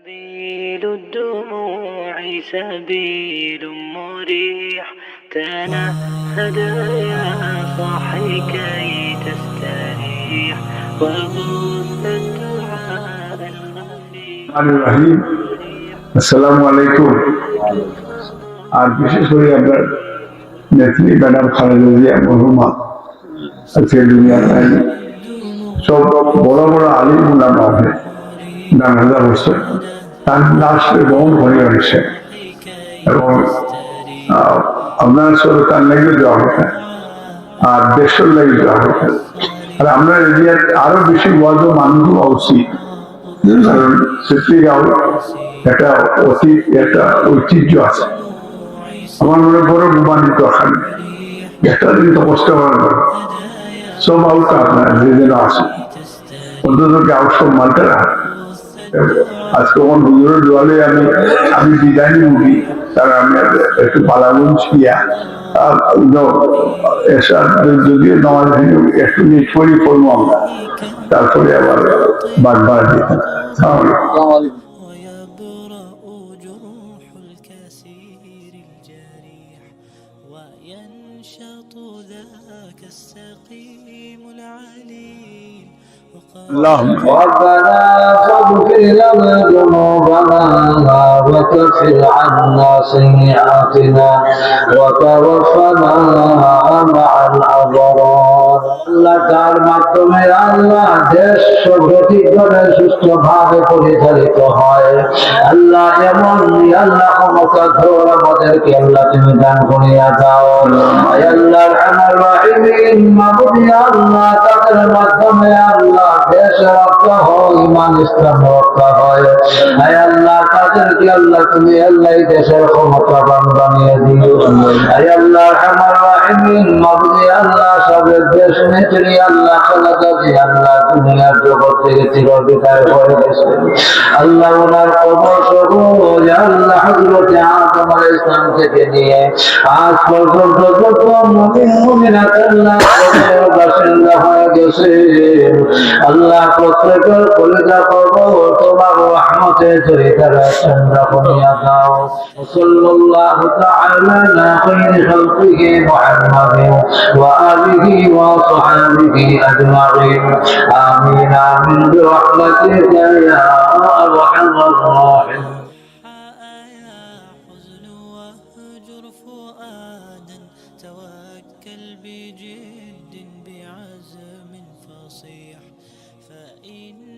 سبيل الدموع سبيل مريح تنهد يا صاحي كي تستريح وغص الدعاء الخفي রহমান রহিম আসসালামু আলাইকুম আর বিশেষ করে আপনার নেত্রী ম্যাডাম খালেদা জিয়া মরহুমা আজকে দুনিয়ার নাই সব বড় বড় আলিম উলাম হবে তার করে এবং আপনার সরকার লেগে আর দেশের লেগে আর আমরা এরিয়ার আরও বেশি ওয়াজ মানুষ হওয়া উচিত কারণ সত্যিকার একটা অতীত একটা ঐতিহ্য আছে। আমার মনে বড় গুমানিত ওখানে একটা দিন তো কষ্ট করার সব আউট আপনার যে যেন আছে। অন্তত আউট সব মালটারা আজকে কোন হুজুরের দোয়ালে আমি আমি বিদায় মুভি কারণ আমি একটু পালাগুন ছিয়া এসার যদিও নামাজ একটু নিট করি করবো আমরা তারপরে আবার বারবার দিতাম ويبرأ جروح الكسير الجريح وينشط ذاك السقيم العليل اللهم ربنا فاغفر لنا ذنوبنا وكفر عنا سيئاتنا وتوفنا مع الأبرار. আল্লাহ তার মাধ্যমে আল্লাহ দেশ সঠিকভাবে সুস্থভাবে পরিচালিত হয়। আল্লাহ এমন আল্লাহ ক্ষমতা ধর আমাদেরকে আল্লাহ তুমি দান করিয়া দাও। আল্লাহ আমার রাহিমিন মাবুদি আল্লাহ, তাদের মাধ্যমে আল্লাহ দেশ রক্ষা হয় ইমান ইসলাম রক্ষা হয়। আয় আল্লাহ তাদেরকে আল্লাহ তুমি আল্লাহ দেশের ক্ষমতা বানিয়ে দিও। আয় আল্লাহ আমার আল্লাহ সবের দেশ নেত্রী আল্লাহ খালাদা জি আল্লাহ দুনিয়ার محمد وآله وأصحابه أجمعين. آمين. آمين. برحمتك يا أرحم الراحمين. توكل بجد بعزم فصيح فإن